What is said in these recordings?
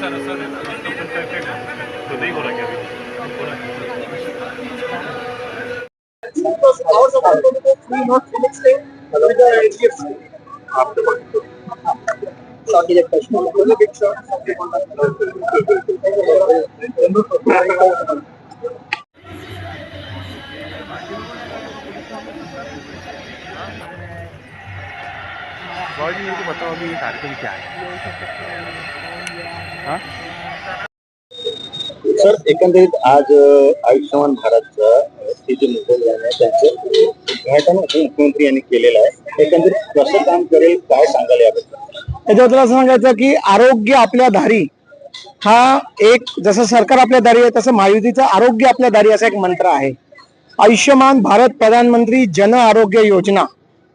Sir sir तो नहीं हो रहा क्या अभी हो रहा है बाबा मेरे को बताओ अभी ये कार्यक्रम क्या है हाँ सर एकंदरीत आज आयुष्यमान भारतचं हे जे मुख्यमंत्री आहे त्यांचं उद्घाटन मुख्यमंत्री यांनी केलेलं आहे. एकंदरीत कसं काम करेल काय सांगाल याबद्दल? याच्याबद्दल असं सांगायचं की आरोग्य आपल्या दारी हा एक जसं सरकार आपल्या दारी आहे तसं महायुतीचं आरोग्य आपल्या दारी असा एक मंत्र आहे. आयुष्यमान भारत प्रधानमंत्री जन आरोग्य योजना.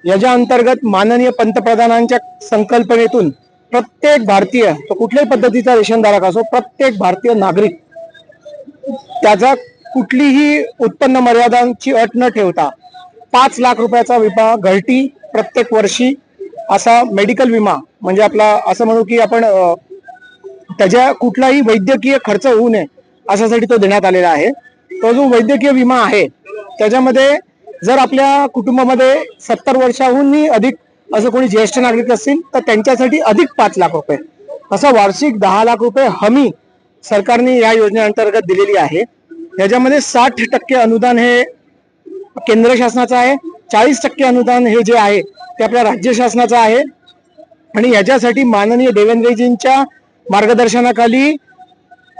याच्या अंतर्गत माननीय पंतप्रधानांच्या संकल्पनेतून प्रत्येक भारतीय तो कुठल्याही पद्धतीचा रेशनधारक असो प्रत्येक भारतीय नागरिक त्याचा कुठलीही उत्पन्न मर्यादांची अट न ठेवता पाच लाख रुपयाचा विमा घरटी प्रत्येक वर्षी असा मेडिकल विमा म्हणजे आपला असं म्हणू की आपण त्याच्या कुठलाही वैद्यकीय खर्च होऊ नये अशासाठी तो देण्यात आलेला आहे. तो जो वैद्यकीय विमा आहे त्याच्यामध्ये जर आपल्या कुटुंबामध्ये सत्तर वर्षाहूनही अधिक असं कोणी ज्येष्ठ नागरिक असतील तर त्यांच्यासाठी अधिक पाच लाख रुपये. असं वार्षिक दहा लाख रुपये हमी सरकारने या योजनेअंतर्गत दिलेली आहे. याच्यामध्ये साठ टक्के अनुदान हे केंद्र शासनाचं आहे चाळीस टक्के अनुदान हे जे आहे ते आपल्या राज्य शासनाचं आहे. आणि याच्यासाठी माननीय देवेंद्रजींच्या मार्गदर्शनाखाली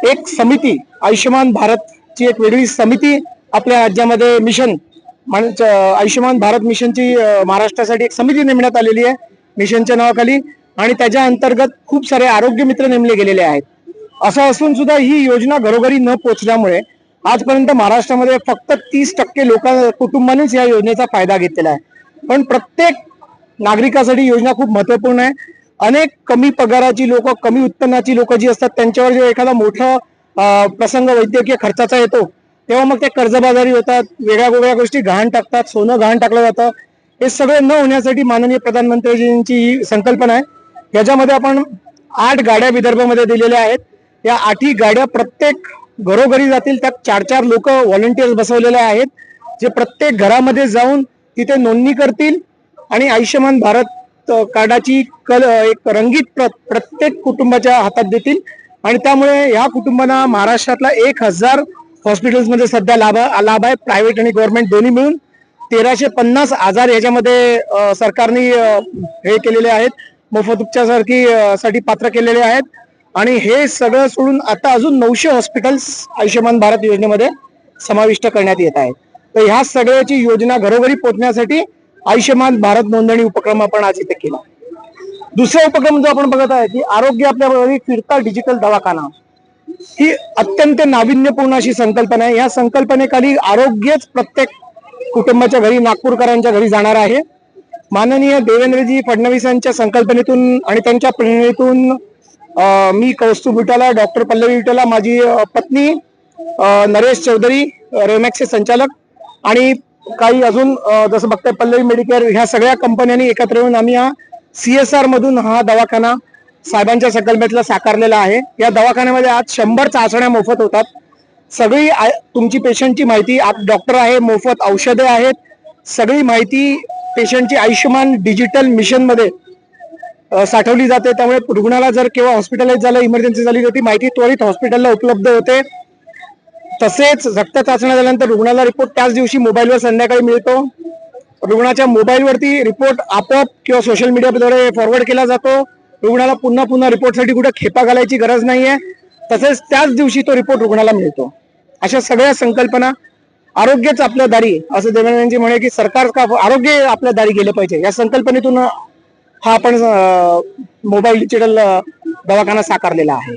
एक समिती आयुष्यमान भारतची एक वेगळी समिती आपल्या राज्यामध्ये मिशन आयुष्यमान भारत मिशनची महाराष्ट्रासाठी एक समिती नेमण्यात आलेली आहे मिशनच्या नावाखाली. आणि त्याच्या अंतर्गत खूप सारे आरोग्य मित्र नेमले गेलेले आहेत. असं असून सुद्धा ही योजना घरोघरी न पोहोचल्यामुळे आजपर्यंत महाराष्ट्रामध्ये फक्त तीस टक्के लोक कुटुंबानेच या योजनेचा फायदा घेतलेला आहे. पण प्रत्येक नागरिकासाठी योजना खूप महत्त्वपूर्ण आहे. अनेक कमी पगाराची लोक कमी उत्पन्नाची लोक जी असतात त्यांच्यावर जे एखादा मोठा प्रसंग वैद्यकीय खर्चाचा येतो तेव्हा मग ते कर्जबाजारी होतात वेगळ्या वेगळ्या गोष्टी गहाण टाकतात सोनं गहाण टाकलं जातं. हे सगळं न होण्यासाठी माननीय प्रधानमंत्रीजींची ही संकल्पना आहे. याच्यामध्ये आपण आठ गाड्या विदर्भामध्ये दिलेल्या आहेत. या आठही गाड्या प्रत्येक घरोघरी जातील त्यात चार चार लोक व्हॉलेंटियर्स बसवलेले आहेत जे प्रत्येक घरामध्ये जाऊन तिथे नोंदणी करतील आणि आयुष्यमान भारत कार्डाची कल एक रंगीत प्र प्रत्येक कुटुंबाच्या हातात देतील. आणि त्यामुळे ह्या कुटुंबांना महाराष्ट्रातला एक हजार हॉस्पिटल्समध्ये सध्या लाभ लाभ आहे प्रायव्हेट आणि गव्हर्नमेंट दोन्ही मिळून तेराशे पन्नास आजार याच्यामध्ये सरकारने हे केलेले आहेत. मोफत उपचारासारखी साठी पात्र केलेले आहेत. आणि हे सगळं सोडून आता अजून नऊशे हॉस्पिटल्स आयुष्यमान भारत योजनेमध्ये समाविष्ट करण्यात येत आहेत. तर ह्या सगळ्याची योजना घरोघरी पोहोचण्यासाठी आयुष्यमान भारत नोंदणी उपक्रम आपण आज इथे केला. दुसरा उपक्रम जो आपण बघत आहे की आरोग्य आपल्या घरी फिरता डिजिटल दवाखाना. ही अत्यंत नाविन्यपूर्ण अशी संकल्पना आहे. या संकल्पनेखाली आरोग्यच प्रत्येक कुटुंबाच्या घरी नागपूरकरांच्या घरी जाणार आहे. माननीय देवेंद्रजी फडणवीसांच्या संकल्पनेतून आणि त्यांच्या प्रेरणेतून मी कौस्तुभ विटाला डॉक्टर पल्लवी विटाला माझी पत्नी नरेश चौधरी रेमॅक्सचे संचालक आणि काही अजून जसं बघताय पल्लवी मेडिकेअर ह्या सगळ्या कंपन्यांनी एकत्र येऊन आम्ही हा सी एस आर मधून हा दवाखाना साहेबांच्या संकल्पनेतला साकारलेला आहे. या दवाखान्यामध्ये आज शंभर चाचण्या मोफत होतात. सगळी आय- तुमची पेशंटची माहिती आत डॉक्टर आहे मोफत औषधे आहेत. सगळी माहिती पेशंटची आयुष्यमान डिजिटल मिशनमध्ये साठवली जाते. त्यामुळे रुग्णाला जर केव्हा हॉस्पिटलाइज झालं इमर्जन्सी झाली तर ती माहिती त्वरित हॉस्पिटलला उपलब्ध होते. तसेच रक्त चाचण्या झाल्यानंतर रुग्णाला रिपोर्ट त्याच दिवशी मोबाईलवर संध्याकाळी मिळतो. रुग्णाच्या मोबाईलवरती रिपोर्ट आपोआप किंवा सोशल मीडियाद्वारे फॉरवर्ड केला जातो. रुग्णाला पुन्हा पुन्हा रिपोर्टसाठी कुठे खेपा घालायची गरज नाही आहे तसेच त्याच दिवशी तो रिपोर्ट रुग्णाला मिळतो. अशा सगळ्या संकल्पना आरोग्यच आपल्या दारी. असं देवेंद्रजी म्हणे की सरकार का आरोग्य आपल्या दारी गेले पाहिजे. या संकल्पनेतून हा आपण मोबाईल डिजिटल दवाखाना साकारलेला आहे.